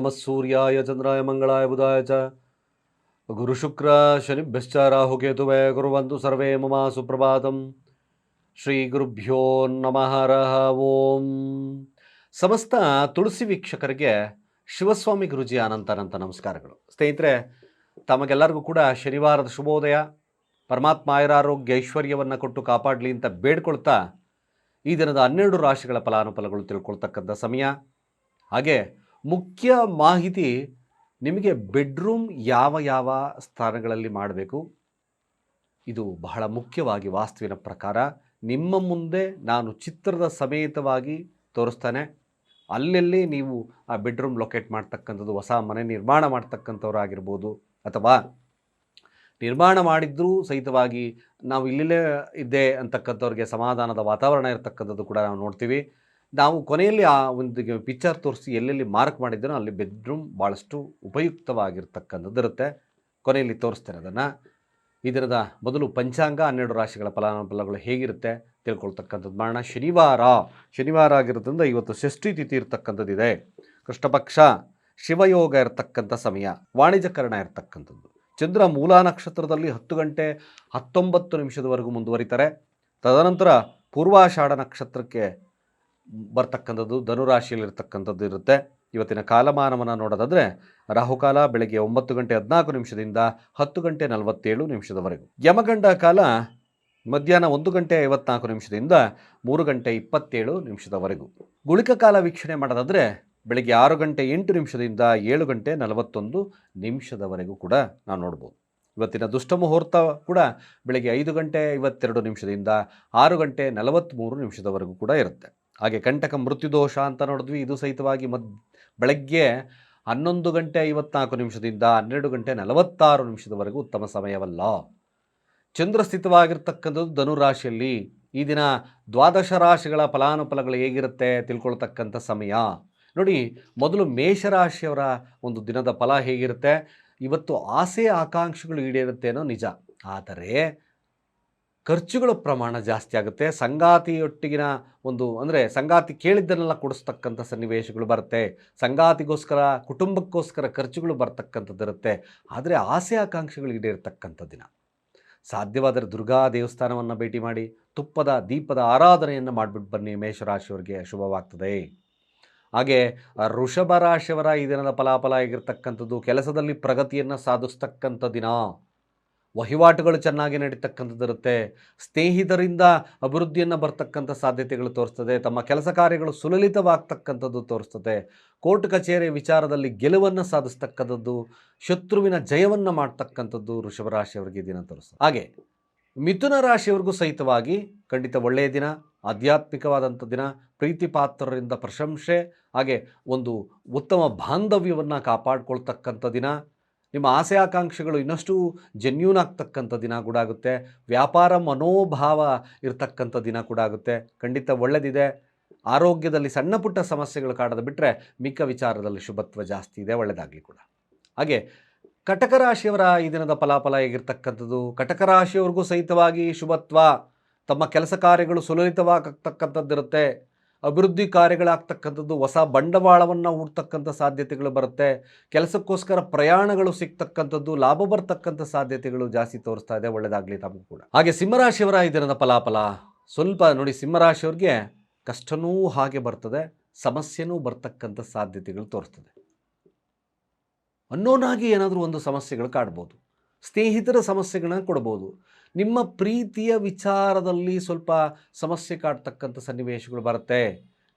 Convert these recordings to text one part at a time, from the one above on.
ನಮಃ ಸೂರ್ಯಾಯ ಚಂದ್ರಾಯ ಮಂಗಳಾಯ ಬುಧಾಯ ಚ ಗುರುಶುಕ್ರ ಶನಿಭ್ಯಶ್ಚ ರಾಹುಕೇತುವೆ ಕುರುವಂತು ಸರ್ವೇ ಮಮ ಸುಪ್ರಭಾತಂ ಶ್ರೀ ಗುರುಭ್ಯೋ ನಮಃ ರಹ ಓಂ ಸಮಸ್ತ ತುಳಸಿ ವೀಕ್ಷಕರಿಗೆ ಶಿವಸ್ವಾಮಿ ಗುರುಜಿ ಅನಂತ ಅನಂತ ನಮಸ್ಕಾರಗಳು. ಸ್ನೇಹಿತರೆ, ತಮಗೆಲ್ಲರಿಗೂ ಕೂಡ ಶನಿವಾರದ ಶುಭೋದಯ. ಪರಮಾತ್ಮ ಆಯುರಾರೋಗ್ಯ ಐಶ್ವರ್ಯವನ್ನು ಕೊಟ್ಟು ಕಾಪಾಡಲಿ ಅಂತ ಬೇಡ್ಕೊಳ್ತಾ ಈ ದಿನದ ಹನ್ನೆರಡು ರಾಶಿಗಳ ಫಲಾನುಫಲಗಳು ತಿಳ್ಕೊಳ್ತಕ್ಕಂಥ ಸಮಯ. ಹಾಗೆ ಮುಖ್ಯ ಮಾಹಿತಿ ನಿಮಗೆ ಬೆಡ್ರೂಮ್ ಯಾವ ಯಾವ ಸ್ಥಾನಗಳಲ್ಲಿ ಮಾಡಬೇಕು? ಇದು ಬಹಳ ಮುಖ್ಯವಾಗಿ ವಾಸ್ತುವಿನ ಪ್ರಕಾರ. ನಿಮ್ಮ ಮುಂದೆ ನಾನು ಚಿತ್ರದ ಸಮೇತವಾಗಿ ತೋರಿಸ್ತಾನೆ. ಅಲ್ಲೆಲ್ಲಿ ನೀವು ಆ ಬೆಡ್ರೂಮ್ ಲೊಕೇಟ್ ಮಾಡ್ತಕ್ಕಂಥದ್ದು, ಹೊಸ ಮನೆ ನಿರ್ಮಾಣ ಮಾಡ್ತಕ್ಕಂಥವ್ರಾಗಿರ್ಬೋದು ಅಥವಾ ನಿರ್ಮಾಣ ಮಾಡಿದ್ರೂ ಸಹಿತವಾಗಿ ನಾವು ಇಲ್ಲಿಲ್ಲೇ ಇದ್ದೆ ಅಂತಕ್ಕಂಥವ್ರಿಗೆ ಸಮಾಧಾನದ ವಾತಾವರಣ ಇರತಕ್ಕಂಥದ್ದು ಕೂಡ ನಾವು ನೋಡ್ತೀವಿ. ನಾವು ಕೊನೆಯಲ್ಲಿ ಆ ಒಂದು ಪಿಕ್ಚರ್ ತೋರಿಸಿ ಎಲ್ಲೆಲ್ಲಿ ಮಾರ್ಕ್ ಮಾಡಿದ್ರೂ ಅಲ್ಲಿ ಬೆಡ್ರೂಮ್ ಭಾಳಷ್ಟು ಉಪಯುಕ್ತವಾಗಿರ್ತಕ್ಕಂಥದ್ದು ಇರುತ್ತೆ. ಕೊನೆಯಲ್ಲಿ ತೋರಿಸ್ತೇನೆ ಅದನ್ನು. ಇದರದ ಮೊದಲು ಪಂಚಾಂಗ ಹನ್ನೆರಡು ರಾಶಿಗಳ ಫಲಾನುಫಲಗಳು ಹೇಗಿರುತ್ತೆ ತಿಳ್ಕೊಳ್ತಕ್ಕಂಥದ್ದು ಮಾಡೋಣ. ಶನಿವಾರ. ಶನಿವಾರ ಆಗಿರೋದ್ರಿಂದ ಇವತ್ತು ಷಷ್ಠಿ ತಿಥಿ ಇರ್ತಕ್ಕಂಥದ್ದಿದೆ. ಕೃಷ್ಣಪಕ್ಷ, ಶಿವಯೋಗ ಇರತಕ್ಕಂಥ ಸಮಯ, ವಾಣಿಜ್ಯಕರಣ ಇರತಕ್ಕಂಥದ್ದು. ಚಂದ್ರ ಮೂಲ ನಕ್ಷತ್ರದಲ್ಲಿ ಹತ್ತು ಗಂಟೆ ಹತ್ತೊಂಬತ್ತು ನಿಮಿಷದವರೆಗೂ ಮುಂದುವರಿತಾರೆ. ತದನಂತರ ಪೂರ್ವಾಷಾಢ ನಕ್ಷತ್ರಕ್ಕೆ ಬರ್ತಕ್ಕಂಥದ್ದು, ಧನುರಾಶಿಯಲ್ಲಿರ್ತಕ್ಕಂಥದ್ದು ಇರುತ್ತೆ. ಇವತ್ತಿನ ಕಾಲಮಾನವನ್ನು ನೋಡೋದಾದರೆ, ರಾಹುಕಾಲ ಬೆಳಗ್ಗೆ ಒಂಬತ್ತು ಗಂಟೆ ಹದಿನಾಲ್ಕು ನಿಮಿಷದಿಂದ ಹತ್ತು ಗಂಟೆ ನಲವತ್ತೇಳು ನಿಮಿಷದವರೆಗೂ. ಯಮಗಂಡ ಕಾಲ ಮಧ್ಯಾಹ್ನ ಒಂದು ಗಂಟೆ ಐವತ್ನಾಲ್ಕು ನಿಮಿಷದಿಂದ ಮೂರು ಗಂಟೆ ಇಪ್ಪತ್ತೇಳು ನಿಮಿಷದವರೆಗೂ. ಗುಳಿಕ ಕಾಲ ವೀಕ್ಷಣೆ ಮಾಡೋದಾದರೆ, ಬೆಳಗ್ಗೆ ಆರು ಗಂಟೆ ಎಂಟು ನಿಮಿಷದಿಂದ ಏಳು ಗಂಟೆ ನಲವತ್ತೊಂದು ನಿಮಿಷದವರೆಗೂ ಕೂಡ ನಾವು ನೋಡ್ಬೋದು. ಇವತ್ತಿನ ದುಷ್ಟ ಮುಹೂರ್ತ ಕೂಡ ಬೆಳಗ್ಗೆ ಐದು ಗಂಟೆ ಐವತ್ತೆರಡು ನಿಮಿಷದಿಂದ ಆರು ಗಂಟೆ ನಲವತ್ತ್ಮೂರು ನಿಮಿಷದವರೆಗೂ ಕೂಡ ಇರುತ್ತೆ. ಹಾಗೆ ಕಂಟಕ ಮೃತ್ಯುದೋಷ ಅಂತ ನೋಡಿದ್ವಿ. ಇದು ಸಹಿತವಾಗಿ ಮದ್, ಬೆಳಗ್ಗೆ ಹನ್ನೊಂದು ಗಂಟೆ ಐವತ್ನಾಲ್ಕು ನಿಮಿಷದಿಂದ ಹನ್ನೆರಡು ಗಂಟೆ ನಲವತ್ತಾರು ನಿಮಿಷದವರೆಗೂ ಉತ್ತಮ ಸಮಯವಲ್ಲ. ಚಂದ್ರ ಸ್ಥಿತವಾಗಿರ್ತಕ್ಕಂಥದ್ದು ಧನುರಾಶಿಯಲ್ಲಿ ಈ ದಿನ ದ್ವಾದಶ ರಾಶಿಗಳ ಫಲಾನುಫಲಗಳು ಹೇಗಿರುತ್ತೆ ತಿಳ್ಕೊಳ್ತಕ್ಕಂಥ ಸಮಯ. ನೋಡಿ, ಮೊದಲು ಮೇಷರಾಶಿಯವರ ಒಂದು ದಿನದ ಫಲ ಹೇಗಿರುತ್ತೆ? ಇವತ್ತು ಆಸೆ ಆಕಾಂಕ್ಷೆಗಳು ಅನ್ನೋ ನಿಜ. ಆದರೆ ಖರ್ಚುಗಳ ಪ್ರಮಾಣ ಜಾಸ್ತಿ ಆಗುತ್ತೆ. ಸಂಗಾತಿಯೊಟ್ಟಿಗಿನ ಒಂದು ಅಂದರೆ ಸಂಗಾತಿ ಕೇಳಿದ್ದನ್ನೆಲ್ಲ ಕೊಡಿಸ್ತಕ್ಕಂಥ ಸನ್ನಿವೇಶಗಳು ಬರುತ್ತೆ. ಸಂಗಾತಿಗೋಸ್ಕರ, ಕುಟುಂಬಕ್ಕೋಸ್ಕರ ಖರ್ಚುಗಳು ಬರ್ತಕ್ಕಂಥದ್ದಿರುತ್ತೆ ಆದರೆ ಆಸೆ ಆಕಾಂಕ್ಷೆಗಳು ಈಡೇರ್ತಕ್ಕಂಥ ದಿನ. ಸಾಧ್ಯವಾದರೆ ದುರ್ಗಾ ದೇವಸ್ಥಾನವನ್ನು ಭೇಟಿ ಮಾಡಿ, ತುಪ್ಪದ, ದೀಪದ ಆರಾಧನೆಯನ್ನು ಮಾಡಿಬಿಟ್ಟು ಬನ್ನಿ ಮೇಷರಾಶಿಯವರಿಗೆ ಶುಭವಾಗ್ತದೆ. ಹಾಗೆ ಋಷಭ ರಾಶಿಯವರ ಈ ದಿನದ ಫಲಾಫಲ ಆಗಿರ್ತಕ್ಕಂಥದ್ದು ಕೆಲಸದಲ್ಲಿ ಪ್ರಗತಿಯನ್ನು ಸಾಧಿಸ್ತಕ್ಕಂಥ ದಿನ. ವಹಿವಾಟುಗಳು ಚೆನ್ನಾಗಿ ನಡೀತಕ್ಕಂಥದ್ದಿರುತ್ತೆ ಸ್ನೇಹಿತರಿಂದ ಅಭಿವೃದ್ಧಿಯನ್ನು ಬರ್ತಕ್ಕಂಥ ಸಾಧ್ಯತೆಗಳು ತೋರಿಸ್ತದೆ. ತಮ್ಮ ಕೆಲಸ ಕಾರ್ಯಗಳು ಸುಲಲಿತವಾಗ್ತಕ್ಕಂಥದ್ದು ತೋರಿಸ್ತದೆ. ಕೋರ್ಟ್ ಕಚೇರಿ ವಿಚಾರದಲ್ಲಿ ಗೆಲುವನ್ನು ಸಾಧಿಸ್ತಕ್ಕಂಥದ್ದು, ಶತ್ರುವಿನ ಜಯವನ್ನು ಮಾಡ್ತಕ್ಕಂಥದ್ದು ವೃಷಭರಾಶಿಯವರಿಗೆ ದಿನ ತೋರಿಸ್ತದೆ. ಹಾಗೆ, ಮಿಥುನ ರಾಶಿಯವರಿಗೂ ಸಹಿತವಾಗಿ ಖಂಡಿತ ಒಳ್ಳೆಯ ದಿನ, ಆಧ್ಯಾತ್ಮಿಕವಾದಂಥ ದಿನ ಪ್ರೀತಿ ಪಾತ್ರರಿಂದ ಪ್ರಶಂಸೆ, ಹಾಗೆ ಒಂದು ಉತ್ತಮ ಬಾಂಧವ್ಯವನ್ನು ಕಾಪಾಡಿಕೊಳ್ತಕ್ಕಂಥ ದಿನ ನಿಮ್ಮ ಆಸೆ ಆಕಾಂಕ್ಷೆಗಳು ಇನ್ನಷ್ಟು ಜೆನ್ಯೂನ್ ಆಗ್ತಕ್ಕಂಥ ದಿನ ಕೂಡ ಆಗುತ್ತೆ. ವ್ಯಾಪಾರ ಮನೋಭಾವ ಇರತಕ್ಕಂಥ ದಿನ ಕೂಡ ಆಗುತ್ತೆ. ಖಂಡಿತ ಒಳ್ಳೆದಿದೆ. ಆರೋಗ್ಯದಲ್ಲಿ ಸಣ್ಣ ಪುಟ್ಟ ಸಮಸ್ಯೆಗಳು ಕಾಡೋದು ಬಿಟ್ಟರೆ ಮಿಕ್ಕ ವಿಚಾರದಲ್ಲಿ ಶುಭತ್ವ ಜಾಸ್ತಿ ಇದೆ ಒಳ್ಳೆಯದಾಗಲಿ ಕೂಡ. ಹಾಗೆ ಕಟಕ ರಾಶಿಯವರ ಈ ದಿನದ ಫಲಾಫಲ ಹೇಗಿರ್ತಕ್ಕಂಥದ್ದು? ಕಟಕ ರಾಶಿಯವ್ರಿಗೂ ಸಹಿತವಾಗಿ ಶುಭತ್ವ. ತಮ್ಮ ಕೆಲಸ ಕಾರ್ಯಗಳು ಸುಲಲಿತವಾಗತಕ್ಕಂಥದ್ದಿರುತ್ತೆ. ಅಭಿವೃದ್ಧಿ ಕಾರ್ಯಗಳಾಗ್ತಕ್ಕಂಥದ್ದು, ಹೊಸ ಬಂಡವಾಳವನ್ನು ಹೂಡ್ತಕ್ಕಂಥ ಸಾಧ್ಯತೆಗಳು ಬರುತ್ತೆ. ಕೆಲಸಕ್ಕೋಸ್ಕರ ಪ್ರಯಾಣಗಳು ಸಿಗ್ತಕ್ಕಂಥದ್ದು, ಲಾಭ ಬರ್ತಕ್ಕಂಥ ಸಾಧ್ಯತೆಗಳು ಜಾಸ್ತಿ ತೋರಿಸ್ತಾ ಇದೆ. ಒಳ್ಳೆಯದಾಗಲಿ ತಮಗೂ ಕೂಡ. ಹಾಗೆ ಸಿಂಹರಾಶಿಯವರ ಈ ದಿನದ ಫಲಾಫಲ, ಸ್ವಲ್ಪ ನೋಡಿ ಸಿಂಹರಾಶಿಯವ್ರಿಗೆ ಕಷ್ಟನೂ ಹಾಗೆ ಬರ್ತದೆ, ಸಮಸ್ಯೆನೂ ಬರ್ತಕ್ಕಂಥ ಸಾಧ್ಯತೆಗಳು ತೋರಿಸ್ತದೆ. ಅನ್ನೋನಾಗಿ ಏನಾದರೂ ಒಂದು ಸಮಸ್ಯೆಗಳು ಕಾಡ್ಬೋದು. ಸ್ನೇಹಿತರ ಸಮಸ್ಯೆಗಳನ್ನ ಕೊಡ್ಬೋದು. ನಿಮ್ಮ ಪ್ರೀತಿಯ ವಿಚಾರದಲ್ಲಿ ಸ್ವಲ್ಪ ಸಮಸ್ಯೆ ಕಾಡ್ತಕ್ಕಂಥ ಸನ್ನಿವೇಶಗಳು ಬರುತ್ತೆ.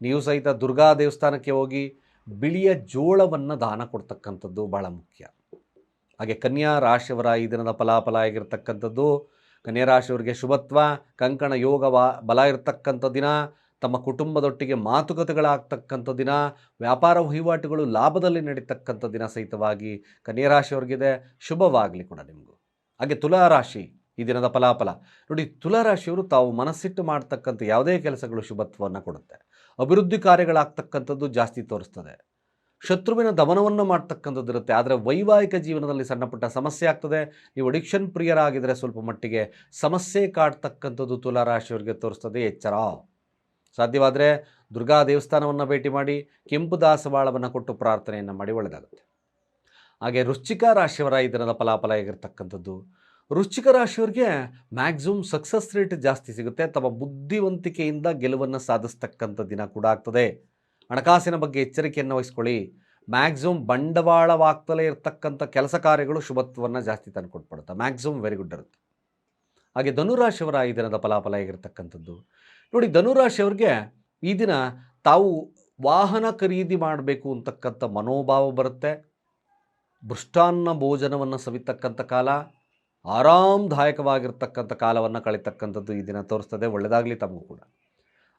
ನೀವು ಸಹಿತ ದುರ್ಗಾ ದೇವಸ್ಥಾನಕ್ಕೆ ಹೋಗಿ ಬಿಳಿಯ ಜೋಳವನ್ನು ದಾನ ಕೊಡ್ತಕ್ಕಂಥದ್ದು ಭಾಳ ಮುಖ್ಯ. ಹಾಗೆ ಕನ್ಯಾ ರಾಶಿಯವರ ಈ ದಿನದ ಫಲಾಫಲ ಆಗಿರತಕ್ಕಂಥದ್ದು, ಕನ್ಯಾ ರಾಶಿಯವರಿಗೆ ಶುಭತ್ವ, ಕಂಕಣ ಯೋಗ ಬಲ ಇರತಕ್ಕಂಥ ದಿನ ತಮ್ಮ ಕುಟುಂಬದೊಟ್ಟಿಗೆ ಮಾತುಕತೆಗಳಾಗ್ತಕ್ಕಂಥ ದಿನ, ವ್ಯಾಪಾರ ವಹಿವಾಟುಗಳು ಲಾಭದಲ್ಲಿ ನಡೀತಕ್ಕಂಥ ದಿನ ಸಹಿತವಾಗಿ ಕನ್ಯಾ ರಾಶಿಯವ್ರಿಗಿದೆ. ಶುಭವಾಗಲಿ ಕೂಡ ನಿಮಗೂ. ಹಾಗೆ ತುಲಾ ರಾಶಿ ಈ ದಿನದ ಫಲಾಫಲ. ನೋಡಿ ತುಲಾರಾಶಿಯವರು ತಾವು ಮನಸ್ಸಿಟ್ಟು ಮಾಡ್ತಕ್ಕಂಥ ಯಾವುದೇ ಕೆಲಸಗಳು ಶುಭತ್ವವನ್ನು ಕೊಡುತ್ತೆ. ಅಭಿವೃದ್ಧಿ ಕಾರ್ಯಗಳಾಗ್ತಕ್ಕಂಥದ್ದು ಜಾಸ್ತಿ ತೋರಿಸ್ತದೆ. ಶತ್ರುವಿನ ದಮನವನ್ನು ಮಾಡ್ತಕ್ಕಂಥದ್ದು ಇರುತ್ತೆ. ಆದರೆ ವೈವಾಹಿಕ ಜೀವನದಲ್ಲಿ ಸಣ್ಣಪುಟ್ಟ ಸಮಸ್ಯೆ ಆಗ್ತದೆ. ನೀವು ಅಡಿಕ್ಷನ್ ಪ್ರಿಯರಾಗಿದ್ದರೆ ಸ್ವಲ್ಪ ಮಟ್ಟಿಗೆ ಸಮಸ್ಯೆ ಕಾಡ್ತಕ್ಕಂಥದ್ದು ತುಲಾ ರಾಶಿಯವರಿಗೆ ತೋರಿಸ್ತದೆ ಎಚ್ಚರ. ಸಾಧ್ಯವಾದರೆ ದುರ್ಗಾ ದೇವಸ್ಥಾನವನ್ನು ಭೇಟಿ ಮಾಡಿ ಕೆಂಪು ದಾಸವಾಳವನ್ನು ಕೊಟ್ಟು ಪ್ರಾರ್ಥನೆಯನ್ನು ಮಾಡಿ ಒಳ್ಳೆಯದಾಗುತ್ತೆ ಹಾಗೆ ರುಚಿಕ ರಾಶಿಯವರ ಈ ದಿನದ ಫಲಾಫಲ ಆಗಿರ್ತಕ್ಕಂಥದ್ದು ರುಚಿಕ ರಾಶಿಯವರಿಗೆ ಮ್ಯಾಕ್ಸಿಮಮ್ ಸಕ್ಸಸ್ ರೇಟ್ ಜಾಸ್ತಿ ಸಿಗುತ್ತೆ ತಮ್ಮ ಬುದ್ಧಿವಂತಿಕೆಯಿಂದ ಗೆಲುವನ್ನು ಸಾಧಿಸ್ತಕ್ಕಂಥ ದಿನ ಕೂಡ ಆಗ್ತದೆ. ಹಣಕಾಸಿನ ಬಗ್ಗೆ ಎಚ್ಚರಿಕೆಯನ್ನು ವಹಿಸ್ಕೊಳ್ಳಿ. ಮ್ಯಾಕ್ಸಿಮಮ್ ಬಂಡವಾಳವಾಗ್ತಲೇ ಇರತಕ್ಕಂಥ ಕೆಲಸ ಕಾರ್ಯಗಳು ಶುಭತ್ವವನ್ನು ಜಾಸ್ತಿ ತಂದು ಕೊಟ್ಬಿಡುತ್ತೆ. ಮ್ಯಾಕ್ಸಿಮಮ್ ವೆರಿ ಗುಡ್ ಇರುತ್ತೆ. ಹಾಗೆ ಧನುರಾಶಿಯವರ ಈ ದಿನದ ಫಲಾಫಲ ಹೇಗಿರ್ತಕ್ಕಂಥದ್ದು? ನೋಡಿ ಧನುರಾಶಿಯವ್ರಿಗೆ ಈ ದಿನ ತಾವು ವಾಹನ ಖರೀದಿ ಮಾಡಬೇಕು ಅಂತಕ್ಕಂಥ ಮನೋಭಾವ ಬರುತ್ತೆ. ಭೃಷ್ಟಾನ್ನ ಭೋಜನವನ್ನು ಸವಿತಕ್ಕಂಥ ಕಾಲ, ಆರಾಮದಾಯಕವಾಗಿರ್ತಕ್ಕಂಥ ಕಾಲವನ್ನು ಕಳೀತಕ್ಕಂಥದ್ದು ಈ ದಿನ ತೋರಿಸ್ತದೆ ಒಳ್ಳೆಯದಾಗಲಿ ತಮಗೂ ಕೂಡ.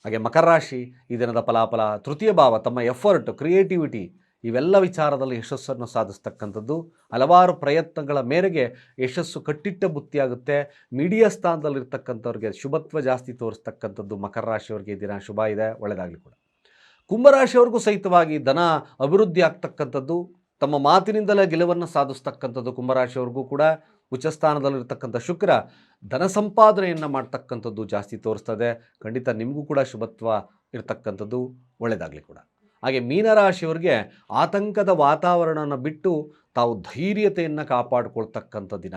ಹಾಗೆ ಮಕರ ರಾಶಿ ಈ ದಿನದ ಫಲಾಫಲ, ತೃತೀಯ ಭಾವ, ತಮ್ಮ ಎಫರ್ಟ್ ಕ್ರಿಯೇಟಿವಿಟಿ ಇವೆಲ್ಲ ವಿಚಾರದಲ್ಲಿ ಯಶಸ್ಸನ್ನು ಸಾಧಿಸ್ತಕ್ಕಂಥದ್ದು. ಹಲವಾರು ಪ್ರಯತ್ನಗಳ ಮೇರೆಗೆ ಯಶಸ್ಸು ಕಟ್ಟಿಟ್ಟ ಬುತ್ತಿಯಾಗುತ್ತೆ. ಮೀಡಿಯಾ ಸ್ಥಾನದಲ್ಲಿರ್ತಕ್ಕಂಥವ್ರಿಗೆ ಶುಭತ್ವ ಜಾಸ್ತಿ ತೋರಿಸ್ತಕ್ಕಂಥದ್ದು ಮಕರ ರಾಶಿಯವರಿಗೆ ದಿನ ಶುಭ ಇದೆ ಒಳ್ಳೆಯದಾಗಲಿ ಕೂಡ. ಕುಂಭರಾಶಿಯವ್ರಿಗೂ ಸಹಿತವಾಗಿ ಧನ ಅಭಿವೃದ್ಧಿ ಆಗ್ತಕ್ಕಂಥದ್ದು, ತಮ್ಮ ಮಾತಿನಿಂದಲೇ ಗೆಲುವನ್ನು ಸಾಧಿಸ್ತಕ್ಕಂಥದ್ದು ಕುಂಭರಾಶಿಯವ್ರಿಗೂ ಕೂಡ. ಉಚ್ಚ ಸ್ಥಾನದಲ್ಲಿರ್ತಕ್ಕಂಥ ಶುಕ್ರ ಧನ ಸಂಪಾದನೆಯನ್ನು ಮಾಡ್ತಕ್ಕಂಥದ್ದು ಜಾಸ್ತಿ ತೋರಿಸ್ತದೆ. ಖಂಡಿತ ನಿಮಗೂ ಕೂಡ ಶುಭತ್ವ ಇರ್ತಕ್ಕಂಥದ್ದು ಒಳ್ಳೆಯದಾಗಲಿ ಕೂಡ. ಹಾಗೆ ಮೀನರಾಶಿಯವರಿಗೆ ಆತಂಕದ ವಾತಾವರಣವನ್ನು ಬಿಟ್ಟು ತಾವು ಧೈರ್ಯತೆಯನ್ನು ಕಾಪಾಡಿಕೊಳ್ತಕ್ಕಂಥ ದಿನ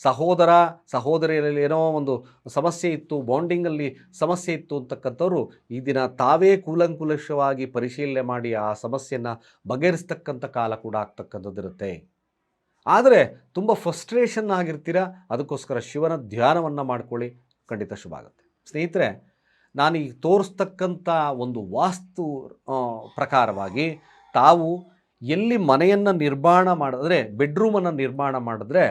ಸಹೋದರ, ಸಹೋದರಿಯರಲ್ಲಿ ಏನೋ ಒಂದು ಸಮಸ್ಯೆ ಇತ್ತು, ಬಾಂಡಿಂಗಲ್ಲಿ ಸಮಸ್ಯೆ ಇತ್ತು ಅಂತಕ್ಕಂಥವ್ರು ಈ ದಿನ ತಾವೇ ಕೂಲಂಕುಲಶವಾಗಿ ಪರಿಶೀಲನೆ ಮಾಡಿ ಆ ಸಮಸ್ಯೆಯನ್ನು ಬಗೆಹರಿಸ್ತಕ್ಕಂಥ ಕಾಲ ಕೂಡ ಆಗ್ತಕ್ಕಂಥದ್ದಿರುತ್ತೆ. ಆದರೆ ತುಂಬ ಫ್ರಸ್ಟ್ರೇಷನ್ ಆಗಿರ್ತೀರ? ಅದಕ್ಕೋಸ್ಕರ ಶಿವನ ಧ್ಯಾನವನ್ನು ಮಾಡ್ಕೊಳ್ಳಿ. ಖಂಡಿತ ಶುಭ ಆಗುತ್ತೆ ಸ್ನೇಹಿತರೆ ನಾನು ಈಗ ತೋರಿಸ್ತಕ್ಕಂಥ ಒಂದು ವಾಸ್ತು ಪ್ರಕಾರವಾಗಿ ತಾವು ಎಲ್ಲಿ ಮನೆಯನ್ನು ನಿರ್ಮಾಣ ಮಾಡಿದ್ರೆ, ಬೆಡ್ರೂಮನ್ನು ನಿರ್ಮಾಣ ಮಾಡಿದ್ರೆ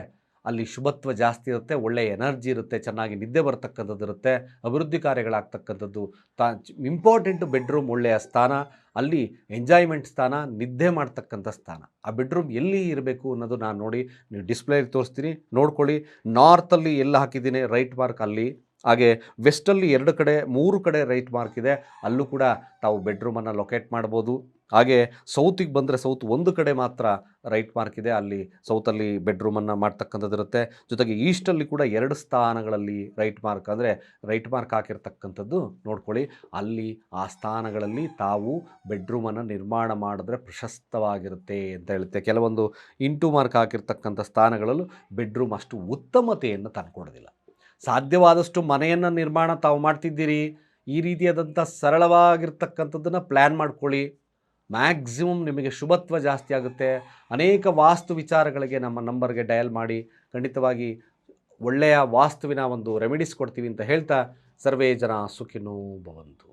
ಅಲ್ಲಿ ಶುಭತ್ವ ಜಾಸ್ತಿ ಇರುತ್ತೆ, ಒಳ್ಳೆಯ ಎನರ್ಜಿ ಇರುತ್ತೆ, ಚೆನ್ನಾಗಿ ನಿದ್ದೆ ಬರ್ತಕ್ಕಂಥದ್ದು ಇರುತ್ತೆ, ಅಭಿವೃದ್ಧಿ ಕಾರ್ಯಗಳಾಗ್ತಕ್ಕಂಥದ್ದು. ತಾ, ಇಂಪಾರ್ಟೆಂಟು ಬೆಡ್ರೂಮ್ ಒಳ್ಳೆಯ ಸ್ಥಾನ, ಅಲ್ಲಿ ಎಂಜಾಯ್ಮೆಂಟ್ ಸ್ಥಾನ, ನಿದ್ದೆ ಮಾಡ್ತಕ್ಕಂಥ ಸ್ಥಾನ. ಆ ಬೆಡ್ರೂಮ್ ಎಲ್ಲಿ ಇರಬೇಕು ಅನ್ನೋದು ನಾನು ನೋಡಿ, ನೀವು ಡಿಸ್ಪ್ಲೇ ತೋರಿಸ್ತೀನಿ. ನೋಡ್ಕೊಳ್ಳಿ ನಾರ್ತಲ್ಲಿ ಎಲ್ಲ ಹಾಕಿದ್ದೀನಿ, ರೈಟ್ ಮಾರ್ಕ್ ಅಲ್ಲಿ. ಹಾಗೆ ವೆಸ್ಟಲ್ಲಿ ಎರಡು ಕಡೆ, ಮೂರು ಕಡೆ ರೈಟ್ ಮಾರ್ಕ್ ಇದೆ. ಅಲ್ಲೂ ಕೂಡ ತಾವು ಬೆಡ್ರೂಮನ್ನು ಲೊಕೇಟ್ ಮಾಡ್ಬೋದು. ಹಾಗೆ ಸೌತಿಗೆ ಬಂದರೆ ಸೌತ್ ಒಂದು ಕಡೆ ಮಾತ್ರ ರೈಟ್ ಮಾರ್ಕ್ ಇದೆ. ಅಲ್ಲಿ ಸೌತಲ್ಲಿ ಬೆಡ್ರೂಮನ್ನು ಮಾಡ್ತಕ್ಕಂಥದ್ದಿರುತ್ತೆ ಜೊತೆಗೆ ಈಸ್ಟಲ್ಲಿ ಕೂಡ ಎರಡು ಸ್ಥಾನಗಳಲ್ಲಿ ರೈಟ್ ಮಾರ್ಕ್ ಅಂದರೆ ರೈಟ್ ಮಾರ್ಕ್ ಹಾಕಿರ್ತಕ್ಕಂಥದ್ದು ನೋಡ್ಕೊಳ್ಳಿ. ಅಲ್ಲಿ ಆ ಸ್ಥಾನಗಳಲ್ಲಿ ತಾವು ಬೆಡ್ರೂಮನ್ನು ನಿರ್ಮಾಣ ಮಾಡಿದ್ರೆ ಪ್ರಶಸ್ತವಾಗಿರುತ್ತೆ ಅಂತ ಹೇಳುತ್ತೆ. ಕೆಲವೊಂದು ಇಂಟು ಮಾರ್ಕ್ ಹಾಕಿರ್ತಕ್ಕಂಥ ಸ್ಥಾನಗಳಲ್ಲೂ ಬೆಡ್ರೂಮ್ ಅಷ್ಟು ಉತ್ತಮತೆಯನ್ನು ತಂದುಕೊಡೋದಿಲ್ಲ. ಸಾಧ್ಯವಾದಷ್ಟು ಮನೆಯನ್ನು ನಿರ್ಮಾಣ ತಾವು ಮಾಡ್ತಿದ್ದೀರಿ, ಈ ರೀತಿಯಾದಂಥ ಸರಳವಾಗಿರ್ತಕ್ಕಂಥದ್ದನ್ನು ಪ್ಲ್ಯಾನ್ ಮಾಡ್ಕೊಳ್ಳಿ. ಮ್ಯಾಕ್ಸಿಮಮ್ ನಿಮಗೆ ಶುಭತ್ವ ಜಾಸ್ತಿ ಆಗುತ್ತೆ. ಅನೇಕ ವಾಸ್ತು ವಿಚಾರಗಳಿಗೆ ನಮ್ಮ ನಂಬರ್ಗೆ ಡಯಲ್ ಮಾಡಿ. ಖಂಡಿತವಾಗಿ ಒಳ್ಳೆಯ ವಾಸ್ತುವಿನ ಒಂದು ರೆಮಿಡೀಸ್ ಕೊಡ್ತೀವಿ ಅಂತ ಹೇಳ್ತಾ ಸರ್ವೇ ಜನ ಸುಖಿನೋ ಭವಂತು.